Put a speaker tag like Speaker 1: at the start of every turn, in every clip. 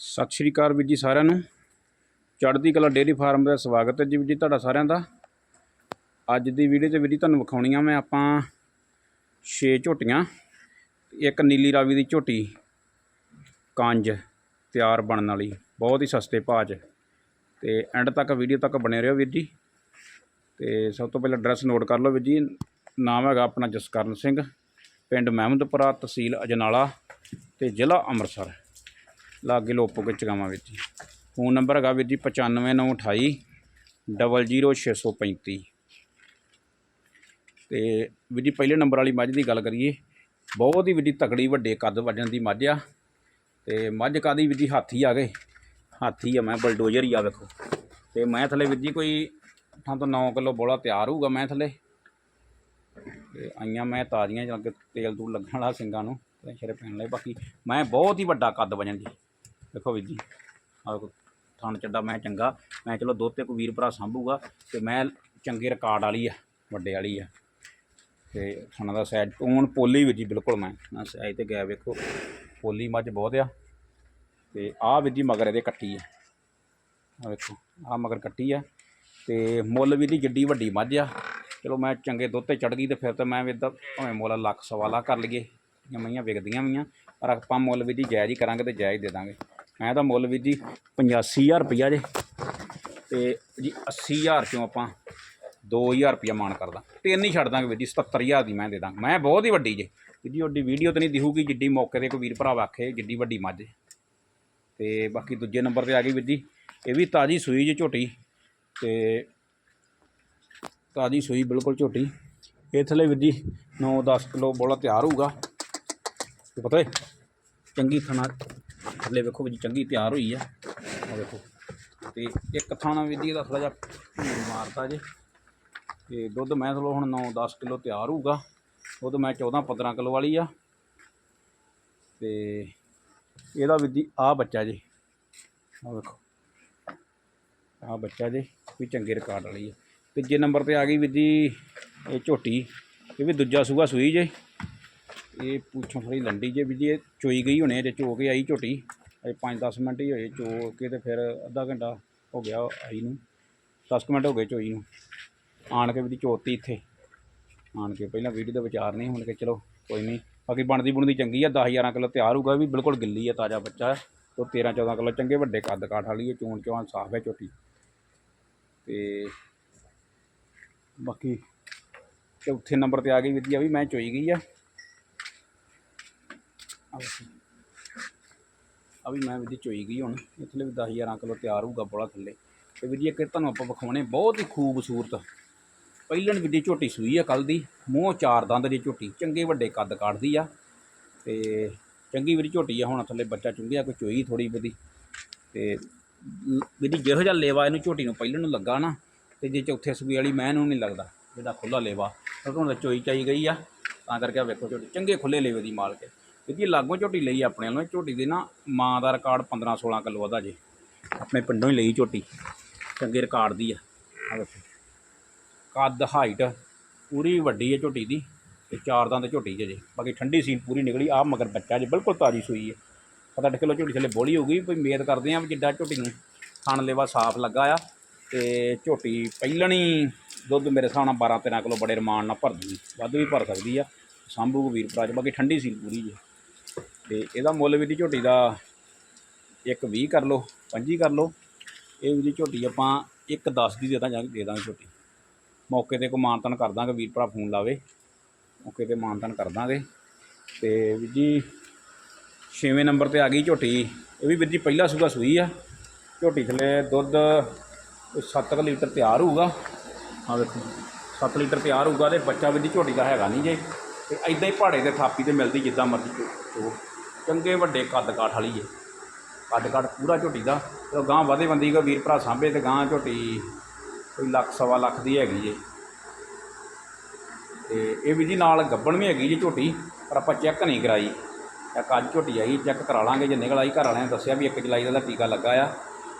Speaker 1: ਸਤਿ ਸ਼੍ਰੀ ਅਕਾਲ ਵੀਰ ਜੀ ਸਾਰਿਆਂ ਨੂੰ। ਚੜ੍ਹਦੀ ਕਲਾ ਡੇਅਰੀ ਫਾਰਮ ਦਾ ਸਵਾਗਤ ਹੈ ਜੀ ਵੀਰ ਜੀ ਤੁਹਾਡਾ ਸਾਰਿਆਂ ਦਾ। ਅੱਜ ਦੀ ਵੀਡੀਓ 'ਚ ਵੀਰ ਜੀ ਤੁਹਾਨੂੰ ਵਿਖਾਉਣੀ ਆ ਮੈਂ ਆਪਾਂ 6 ਝੋਟੀਆਂ, ਇੱਕ ਨੀਲੀ ਰਾਵੀ ਦੀ ਝੋਟੀ, ਕੰਜ ਤਿਆਰ ਬਣਨ ਵਾਲੀ, ਬਹੁਤ ਹੀ ਸਸਤੇ ਭਾਅ 'ਚ। ਤੇ ਐਂਡ ਤੱਕ ਵੀਡੀਓ ਤੱਕ ਬਣੇ ਰਹੋ ਵੀਰ ਜੀ। ਤੇ ਸਭ ਤੋਂ ਪਹਿਲਾਂ ਐਡਰੈਸ ਨੋਟ ਕਰ ਲਓ ਵੀਰ ਜੀ। ਨਾਮ ਹੈਗਾ ਆਪਣਾ ਜਸਕਰਨ ਸਿੰਘ, ਪਿੰਡ ਮਹਿਮਦਪੁਰਾ, ਤਹਿਸੀਲ ਅਜਨਾਲਾ, ਤੇ ਜ਼ਿਲ੍ਹਾ ਅੰਮ੍ਰਿਤਸਰ। ਲਾਗੇ ਲੋਪੋ ਕੇ ਚਗਾਵਾਂ ਵਿੱਚ ਜੀ। ਫੋਨ ਨੰਬਰ ਹੈਗਾ ਵੀਰ ਜੀ 95928 00635 ਤੇ ਵੀਰ ਜੀ ਪਹਿਲੇ ਨੰਬਰ ਵਾਲੀ ਮੱਝ ਦੀ ਗੱਲ ਕਰੀਏ, ਬਹੁਤ ਹੀ ਵੀਰ ਜੀ ਤਕੜੀ ਵੱਡੇ ਕੱਦ ਵੱਜਣ ਦੀ ਮੱਝ ਆ। ਤੇ ਮੱਝ ਕਾਦੀ ਵੀਰ ਜੀ ਹਾਥੀ ਆ ਗਏ। ਹਾਥੀ ਆ, ਮੈਂ ਬਲਡੋਜ਼ਰ ਹੀ ਆ ਵੇਖੋ। ਤੇ ਮੈਂ ਥੱਲੇ ਵੀਰ ਜੀ ਕੋਈ 8 ਤੋਂ 9 ਕਿਲੋ ਬੋਲਾ ਤਿਆਰ ਹੋਊਗਾ ਮੈਂ ਥੱਲੇ। ਤੇ ਆਈਆਂ ਮੈਂ ਤਾਜ਼ੀਆਂ ਜਾਂ ਕਿ ਤੇਲ ਤੂਲ ਲੱਗਣ ਵਾਲਾ ਸਿੰਘਾਂ ਨੂੰ, ਤੇ ਸ਼ਰੇ ਪੈਣ ਲਈ ਬਾਕੀ ਮੈਂ ਬਹੁਤ ਹੀ ਵੱਡਾ ਕੱਦ ਵਜਣ ਜੀ ਦੇਖੋ ਵੀਰ ਜੀ, ਆਹ ਥਣ ਚੱਡਾ ਮੈਂ ਚੰਗਾ, ਮੈਂ ਚਲੋ ਦੁੱਧ ਤੇ ਕੋਈ ਵੀਰ ਭਰਾ ਸੰਭੂਗਾ ਤੇ ਮੈਂ ਚੰਗੇ ਰਿਕਾਰਡ ਵਾਲੀ ਆ, ਵੱਡੇ ਵਾਲੀ ਆ। ਤੇ ਥਣਾ ਦਾ ਸਾਈਜ਼ ਟੋਨ ਪੋਲੀ ਵੀਰ ਜੀ, ਬਿਲਕੁਲ ਮੈਂ ਨਾ ਸਾਈਜ਼ ਤੇ ਗਿਆ ਵੇਖੋ, ਪੋਲੀ ਮੱਝ ਬਹੁਤ ਆ। ਤੇ ਆਹ ਵੀਰ ਜੀ ਮਗਰ ਇਹਦੇ ਕੱਟੀ ਆ। ਆਹ ਵੇਖੋ, ਆਹ ਮਗਰ ਕੱਟੀ ਆ। ਤੇ ਮੁੱਲ ਵੀ ਦੀ ਜਿੱਡੀ ਵੱਡੀ ਮੱਝ ਆ। ਚਲੋ ਮੈਂ ਚੰਗੇ ਦੁੱਧ ਤੇ ਚੜ ਗਈ ਤੇ ਫਿਰ ਤਾਂ ਮੈਂ ਵੀ ਇੱਦਾਂ ਭਾਵੇਂ ਮੁੱਲ ਲੱਖ ਸਵਾ ਲੱਖ ਕਰ ਲਈਏ ਇਹ ਮਈਆਂ ਵਿਕਦੀਆਂ ਵੀ ਆ, ਪਰ ਆਪਾਂ ਮੁੱਲ ਵੀ ਦੀ ਜਾਇਜ਼ ਹੀ ਕਰਾਂਗੇ ਤੇ ਜਾਇਜ਼ ਦੇ ਦਾਂਗੇ। ਮੈਂ ਤਾਂ ਮੁੱਲ ਵੀ ਜੀ 85000 ਰੁਪਈਆ ਜੇ। ਤੇ ਜੀ 80000 ਚੋਂ ਆਪਾਂ 2000 ਰੁਪਈਆ ਮਾਨ ਕਰਦਾ। ਤਿੰਨ ਹੀ ਛੱਡ ਦਾਂਗੇ ਵੀਰ ਜੀ 77000 ਦੀ ਮੈਂ ਦੇ ਦਾਂਗਾ। ਮੈਂ ਬਹੁਤ ਹੀ ਵੱਡੀ ਜੇ। ਵੀਰ ਜੀ, ਓਡੀ ਵੀਡੀਓ ਤਾਂ ਨਹੀਂ ਦਿਖੂਗੀ ਜਿੱਡੀ ਮੌਕੇ ਤੇ ਕੋਈ ਵੀਰ ਭਰਾ ਆਖੇ, ਜਿੱਡੀ ਵੱਡੀ ਮੱਝ ਹੈ। ਤੇ ਬਾਕੀ ਦੂਜੇ ਨੰਬਰ ਤੇ ਆ ਗਈ ਵੀਰ ਜੀ। ਇਹ ਵੀ ਤਾਜੀ ਸੂਈ ਜੇ ਝੋਟੀ। ਤੇ ਤਾਜੀ ਸੂਈ ਬਿਲਕੁਲ ਝੋਟੀ। ਇਹ ਥੱਲੇ ਵੀਰ ਜੀ 9-10 ਕਿਲੋ ਬੋਲਾ ਤਿਆਰ ਹੋਊਗਾ। ਪਤਾ ਹੈ ਚੰਗੀ ਥਣਾ ਥੱਲੇ ਵੇਖੋ ਵੀ ਚੰਗੀ ਤਿਆਰ ਹੋਈ ਆ। ਆ ਵੇਖੋ। ਤੇ ਇੱਕ ਥਾਣਾ ਵੀ ਦੀ ਦਾ ਥੋੜਾ ਜਿਹਾ ਭੀੜ ਮਾਰਤਾ ਜੇ। ਤੇ ਦੁੱਧ ਮੈਂ ਚਲੋ ਹੁਣ 9-10 ਕਿਲੋ ਤਿਆਰ ਹੋਊਗਾ। ਦੁੱਧ ਮੈਂ 14-15 ਕਿਲੋ ਵਾਲੀ ਆ। ਤੇ ਇਹਦਾ ਵੀ ਦੀ ਆ ਬੱਚਾ ਜੀ। ਆ ਵੇਖੋ। ਆ ਬੱਚਾ ਜੀ, ਵੀ ਚੰਗੇ ਰਿਕਾਰਡ ਵਾਲੀ ਆ। ਤੀਜੇ ਨੰਬਰ ਤੇ ਆ ਗਈ ਵੀਰ ਇਹ ਝੋਟੀ। ਇਹ ਵੀ ਦੂਜਾ ਸੂਗਾ ਸੂਈ ਜੇ। ਇਹ ਪੁੱਛੋਂ ਥੋੜੀ ਲੰਡੀ ਜੇ ਵੀ ਜੀ, ਇਹ ਚੋਈ ਗਈ ਹੋਣੀ ਜੇ ਚੋ ਕੇ ਆਈ ਝੋਟੀ। ਅਜੇ 5-10 ਮਿੰਟ ਹੀ ਹੋਏ, ਚੋ ਕੇ ਤੇ ਫਿਰ ਅੱਧਾ ਘੰਟਾ ਹੋ ਗਿਆ ਆਈ ਨੂੰ। 10 ਕੁ ਮਿੰਟ ਹੋ ਗਏ ਚੋਈ ਨੂੰ। ਆਣ ਕੇ ਵੀ ਦੀ ਚੋਤੀ ਇੱਥੇ। ਆਣ ਕੇ ਪਹਿਲਾਂ ਵੀਡੀਓ ਦੇ ਵਿਚਾਰ ਨਹੀਂ, ਹੁਣ ਕਿ ਚਲੋ ਕੋਈ ਨਹੀਂ। ਬਾਕੀ ਬਣਦੀ ਬੁਣਦੀ ਚੰਗੀ ਆ 10-11 ਕਿਲੋ ਤਿਆਰ ਹੋਊਗਾ ਵੀ ਬਿਲਕੁਲ ਗਿੱਲੀ ਆ, ਤਾਜ਼ਾ ਬੱਚਾ ਤੋਂ 13-14 ਕਿਲੋ ਚੰਗੇ ਵੱਡੇ ਕੱਦ ਕਾਠ ਵਾਲੀ ਹੈ ਚੋਣ ਚੋਣ ਸਾਫ਼ ਹੈ ਚੋਟੀ ਤੇ ਬਾਕੀ ਚੌਥੇ ਨੰਬਰ ਤੇ ਆ ਗਈ ਵਿਦਿਆ ਵੀ ਮੈਂ ਚੋਈ ਗਈ ਆ। ਆ ਵੀ ਮੈਂ ਵਿਧੀ ਚੋਈ ਗਈ ਹੁਣ ਇਥਲੇ ਵੀ 10 11 ਕਿਲੋ ਤਿਆਰ ਹੋਊਗਾ ਬੋਲਾ ਥੱਲੇ। ਤੇ ਵਿਧੀ ਇੱਕ ਤੁਹਾਨੂੰ ਆਪਾਂ ਵਿਖਾਉਣੇ, ਬਹੁਤ ਹੀ ਖੂਬਸੂਰਤ। ਪਹਿਲਣ ਵਿਧੀ ਝੋਟੀ ਸੂਈ ਆ ਕੱਲ ਦੀ, ਮੂੰਹ ਚਾਰ ਦੰਦ ਦੀ ਝੋਟੀ, ਚੰਗੇ ਵੱਡੇ ਕੱਦ ਕਾਟਦੀ ਆ। ਤੇ ਚੰਗੀ ਵਿਧੀ ਝੋਟੀ ਆ, ਹੁਣ ਥੱਲੇ ਬੱਚਾ ਚੁੰਗਿਆ, ਕੋਈ ਚੋਈ ਥੋੜੀ ਵਿਧੀ। ਤੇ ਵਿਧੀ ਜਿਹੋ ਜਿਹਾ ਲੇਵਾ ਇਹਨੂੰ ਝੋਟੀ ਨੂੰ ਪਹਿਲਣ ਨੂੰ ਲੱਗਾ ਨਾ, ਤੇ ਜੇ ਚੌਥੇ ਸੂਈ ਵਾਲੀ ਮੈਂ ਇਹਨੂੰ ਨਹੀਂ ਲੱਗਦਾ ਜਿਹਦਾ ਖੁੱਲਾ ਲੇਵਾ। ਕਿਉਂਕਿ ਹੁਣ ਤਾਂ ਚੋਈ ਚਾਈ ਗਈ ਆ, ਤਾਂ ਕਰਕੇ ਵੇਖੋ ਝੋਟੀ, ਚੰਗੇ ਖੁੱਲੇ ਲੇਵੇ ਦੀ ਮਾਲਕ ਹੈ। ਕਿਉਂਕਿ ਲਾਗੋਂ ਝੋਟੀ ਲਈ ਆਪਣੇ ਵੱਲੋਂ ਝੋਟੀ ਦੇ ਨਾ ਮਾਂ ਦਾ ਰਿਕਾਰਡ 15 16 ਕਿਲੋ ਦਾ ਜੇ। ਆਪਣੇ ਪਿੰਡੋਂ ਹੀ ਲਈ ਝੋਟੀ, ਚੰਗੇ ਰਿਕਾਰਡ ਦੀ ਆ। ਕੱਦ ਹਾਈਟ ਪੂਰੀ ਵੱਡੀ ਹੈ ਝੋਟੀ ਦੀ ਤੇ ਚਾਰ ਦੰਦ ਝੋਟੀ ਜੇ ਜੇ। ਬਾਕੀ ਠੰਡੀ ਸੀਲ ਪੂਰੀ ਨਿਕਲੀ ਆ ਮਗਰ ਬੱਚਾ ਜੇ, ਬਿਲਕੁਲ ਤਾਜੀ ਸੂਈ ਹੈ ਪਤਾ ਅੱਠ ਕਿਲੋ ਝੋਟੀ ਥੱਲੇ ਬੋਲੀ ਹੋ ਗਈ ਕੋਈ ਉਮੀਦ ਕਰਦੇ ਆ ਵੀ ਜਿੱਡਾ ਝੋਟੀ ਨੂੰ ਥਣ ਲੇਵਾ ਸਾਫ਼ ਲੱਗਾ ਆ ਤੇ ਝੋਟੀ ਪਹਿਲਣੀ ਦੁੱਧ ਮੇਰੇ ਹਿਸਾਬ ਨਾਲ 12 13 ਕਿਲੋ ਬੜੇ ਰਮਾਨ ਨਾਲ ਭਰ ਦੂਗੀ ਵੱਧ ਵੀ ਭਰ ਸਕਦੀ ਆ। ਸੰਭੂ ਵੀਰ ਭਰਾ ਚ, ਬਾਕੀ ਠੰਡੀ ਸੀਲ ਪੂਰੀ ਜੇ। ਤੇ ਇਹਦਾ ਮੁੱਲ ਵੀ ਦੀ ਝੋਟੀ ਦਾ ਇੱਕ 20 ਕਰ ਲਓ 25 ਕਰ ਲਓ। ਇਹ ਵੀ ਦੀ ਝੋਟੀ ਆਪਾਂ ਇੱਕ 10 ਦੀ ਦੇ ਦਾਂ ਜਾਂ ਦੇ ਦਾਂਗੇ ਝੋਟੀ। ਮੌਕੇ ਤੇ ਕੋ ਮਾਨਤਨ ਕਰ ਦਾਂਗੇ, ਵੀਰ ਭਰਾ ਫੋਨ ਲਾਵੇ। ਮੌਕੇ ਤੇ ਮਾਨਤਨ ਕਰ ਦਾਂਗੇ। ਤੇ ਵੀਰ ਜੀ ਛੇਵੇਂ ਨੰਬਰ ਤੇ ਆ ਗਈ ਝੋਟੀ। ਇਹ ਵੀ ਵੀਰ ਜੀ ਪਹਿਲਾ ਸੂਗਾ ਸੂਈ ਆ। ਝੋਟੀ ਥਲੇ ਦੁੱਧ 7 ਲੀਟਰ ਤਿਆਰ ਹੋਊਗਾ। ਆ ਵੇਖੋ 7 ਲੀਟਰ ਤਿਆਰ ਹੋਊਗਾ ਤੇ ਬੱਚਾ ਵੀਰ ਜੀ ਝੋਟੀ ਦਾ ਹੈਗਾ ਨਹੀਂ ਜੇ। ਤੇ ਐਦਾਂ ਹੀ ਪਹਾੜੇ ਤੇ ਥਾਪੀ ਤੇ ਮਿਲਦੀ ਜਿੱਦਾਂ ਮਰਜ਼ੀ ਚੋ। ਚੰਗੇ ਵੱਡੇ ਕੱਦ ਕਾਠ ਵਾਲੀ ਏ। ਕੱਦ ਕਾਠ ਪੂਰਾ ਝੋਟੀ ਦਾ। ਜਦੋਂ ਗਾਂ ਵਧੇ ਬੰਦੀ ਕੋ ਵੀਰ ਭਰਾ ਸਾਂਭੇ ਤੇ ਗਾਂ ਝੋਟੀ ਕੋਈ ਲੱਖ, ਸਵਾ ਲੱਖ ਦੀ ਹੈਗੀ ਜੇ ਤੇ ਇਹ ਵੀ ਜੀ ਨਾਲ ਗੱਬਣ ਵੀ ਹੈਗੀ ਜੀ ਝੋਟੀ, ਪਰ ਆਪਾਂ ਚੈੱਕ ਨਹੀਂ ਕਰਾਈ। ਇੱਕ ਅੱਜ ਝੋਟੀ ਆਈ, ਚੈੱਕ ਕਰਾ ਲਾਂਗੇ। ਜੇ ਨਿਕਲ ਆਈ ਘਰ ਵਾਲਿਆਂ ਨੇ ਦੱਸਿਆ ਵੀ ਇੱਕ ਜੁਲਾਈ ਦਾ ਟੀਕਾ ਲੱਗਾ ਆ।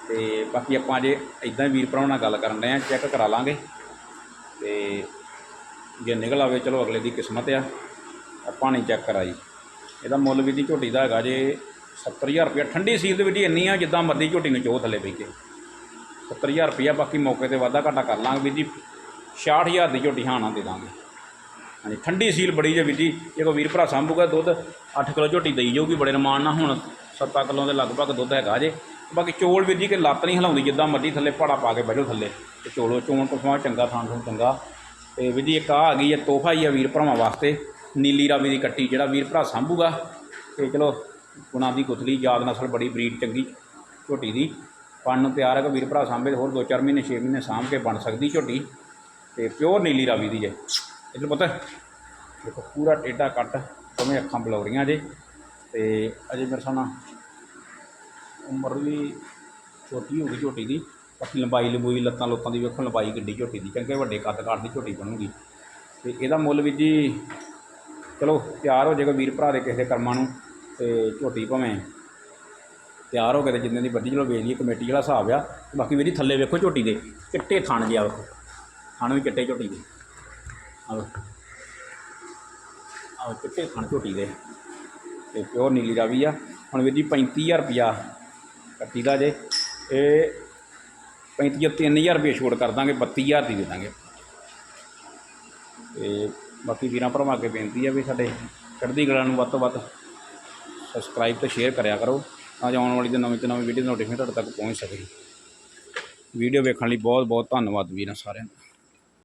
Speaker 1: ਤੇ ਬਾਕੀ ਆਪਾਂ ਜੇ ਇਦਾਂ ਹੀ ਵੀਰ ਭਰਾਵਾਂ ਨਾਲ ਗੱਲ ਕਰਨ ਰਹੇ ਆ, ਚੈੱਕ ਕਰਾ ਲਾਂਗੇ। ਤੇ ਜੇ ਨਿਕਲ ਆਵੇ, ਚਲੋ ਅਗਲੇ ਦੀ ਕਿਸਮਤ ਆ। ਆਪਾਂ ਨਹੀਂ ਚੈੱਕ ਕਰਾਈ। ਇਹਦਾ ਮੁੱਲ ਵੀ ਦੀ ਝੋਟੀ ਦਾ ਹੈਗਾ ਜੇ 70000 ਰੁਪਇਆ। ਠੰਡੀ ਸੀਲ ਦੇ ਵਿੱਚ ਹੀ ਇੰਨੀ ਆ, ਜਿੱਦਾਂ ਮਰਦੀ ਝੋਟੀ ਨੂੰ ਚੋ ਥੱਲੇ ਬਈ ਕੇ। 70000 ਰੁਪਇਆ, ਬਾਕੀ ਮੌਕੇ ਤੇ ਵਾਧਾ ਘਾਟਾ ਕਰ ਲਾਂਗੇ ਵੀ ਜੀ। 66000 ਦੀ ਝੋਟੀ ਹਾਣਾ ਦੇ ਦਾਂਗੇ। ਹਾਂਜੀ, ਠੰਡੀ ਸੀਲ ਬੜੀ ਜੇ ਵੀਰ ਜੀ। ਜੇ ਕੋਈ ਵੀਰ ਭਰਾ ਸਾਂਭੂਗਾ ਦੁੱਧ 8 ਕਿਲੋ ਝੋਟੀ ਦੇਈ ਜਾਊਗੀ, ਬੜੇ ਰਮਾਨ ਨਾਲ ਹੁਣ 7 ਕਿਲੋ ਦੇ ਲਗਭਗ ਦੁੱਧ ਹੈਗਾ ਜੇ। ਬਾਕੀ ਚੋਲ ਵੀਰ ਜੀ ਕਿ ਲੱਤ ਨਹੀਂ ਹਿਲਾਉਂਦੀ, ਜਿੱਦਾਂ ਮਰਦੀ ਥੱਲੇ ਪਾੜਾ ਪਾ ਕੇ ਬੈਠੋ ਥੱਲੇ। ਤੇ ਚੋਲੋ, ਚੋਣ ਪਸਵਾ ਚੰਗਾ ਥਾਂ ਤੋਂ ਚੰਗਾ। ਤੇ ਵੀ ਜੀ ਇੱਕ ਆ ਆ ਗਈ ਹੈ ਤੋਹਫਾ ਹੀ ਆ ਵੀਰ ਭਰਾਵਾਂ ਵਾਸਤੇ। ਨੀਲੀ ਰਾਵੀ ਦੀ ਕੱਟੀ ਜਿਹੜਾ ਵੀਰ ਭਰਾ ਸਾਂਭੂਗਾ। ਤੇ ਚਲੋ ਗੁਣਾ ਦੀ ਗੁਥਲੀ ਯਾਦ ਨਸਲ ਬੜੀ ਬਰੀਡ ਚੰਗੀ ਝੋਟੀ ਦੀ। ਪਣ ਨੂੰ ਤਿਆਰ ਹੈ ਕਿ ਵੀਰ ਭਰਾ ਸਾਂਭੇ ਤੇ ਹੋਰ 2-4 ਮਹੀਨੇ 6 ਮਹੀਨੇ ਸਾਂਭ ਕੇ ਬਣ ਸਕਦੀ ਝੋਟੀ। ਤੇ ਪਿਓਰ ਨੀਲੀ ਰਾਵੀ ਦੀ ਹੈ ਇਹਨੂੰ ਪਤਾ, ਦੇਖੋ, ਪੂਰਾ ਟੇਢਾ ਕੱਟ ਸਮੇਂ ਅੱਖਾਂ ਬਲੌਰੀਆਂ ਜੇ। ਤੇ ਅਜੇ ਮੇਰੇ ਸਾਹਮਣਾ ਉਮਰ ਵੀ ਛੋਟੀ ਹੋ ਗਈ ਝੋਟੀ ਦੀ। ਬਾਕੀ ਲੰਬਾਈ ਲੰਬੂਈ ਲੱਤਾਂ ਲੁੱਤਾਂ ਦੀ ਵੇਖੋ, ਲੰਬਾਈ ਕਿੱਡੀ ਝੋਟੀ ਦੀ, ਚੰਗੇ ਵੱਡੇ ਕੱਦ ਕਾਟ ਦੀ ਝੋਟੀ ਬਣੂਗੀ। ਤੇ ਇਹਦਾ ਮੁੱਲ ਵੀ ਜੀ ਚਲੋ, ਤਿਆਰ ਹੋ ਜਾਏਗਾ ਵੀਰ ਭਰਾ ਦੇ ਕਿਸੇ ਦੇ ਕਰਮਾਂ ਨੂੰ ਤੇ ਝੋਟੀ ਭਾਵੇਂ ਤਿਆਰ ਹੋ ਕੇ ਤੇ ਜਿੰਨੇ ਦੀ ਵੱਡੀ ਚਲੋ ਵੇਚ ਲਈਏ, ਕਮੇਟੀ ਵਾਲਾ ਹਿਸਾਬ ਆ। ਤੇ ਬਾਕੀ ਵੀਰੀ ਥੱਲੇ ਵੇਖੋ ਝੋਟੀ ਦੇ, ਚਿੱਟੇ ਥਣ ਜਿਹਾ ਵੇਖੋ। ਥਣ ਵੀ ਚਿੱਟੇ ਝੋਟੀ ਦੇ। ਆਹ ਆਹ ਚਿੱਟੇ ਥਣ ਝੋਟੀ ਦੇ। ਤੇ ਪਿਓਰ ਨੀਲੀ ਰਾਵੀ ਆ। ਹੁਣ ਵੀਰ ਜੀ 35000 ਰੁਪਿਆ ਕੱਟੀ ਦਾ ਜੇ। ਇਹ 35 ਜਾਂ 3000 ਰੁਪਏ ਛੋੜ ਕਰ ਦਾਂਗੇ 32000 ਦੀ ਦੇ ਦਾਂਗੇ। ਤੇ ਬਾਕੀ ਵੀਰਾਂ ਭਰਾਵਾਂ ਅੱਗੇ ਬੇਨਤੀ ਆ ਵੀ ਸਾਡੇ ਚੜ੍ਹਦੀ ਕਲਾ ਨੂੰ ਵੱਧ ਤੋਂ ਵੱਧ ਸਬਸਕ੍ਰਾਈਬ ਤੇ ਸ਼ੇਅਰ ਕਰਿਆ ਕਰੋ ਤਾਂ ਜੋ ਆਉਣ ਵਾਲੀ ਤੇ ਨਵੀਂ ਤੋਂ ਨਵੀਂ ਵੀਡੀਓ ਨੋਟੀਫਿਕੇਸ਼ਨ ਤੁਹਾਡੇ ਤੱਕ ਪਹੁੰਚ ਸਕੇ। ਵੀਡੀਓ ਵੇਖਣ ਲਈ ਬਹੁਤ ਬਹੁਤ ਧੰਨਵਾਦ ਵੀਰਾਂ ਸਾਰਿਆਂ ਦਾ।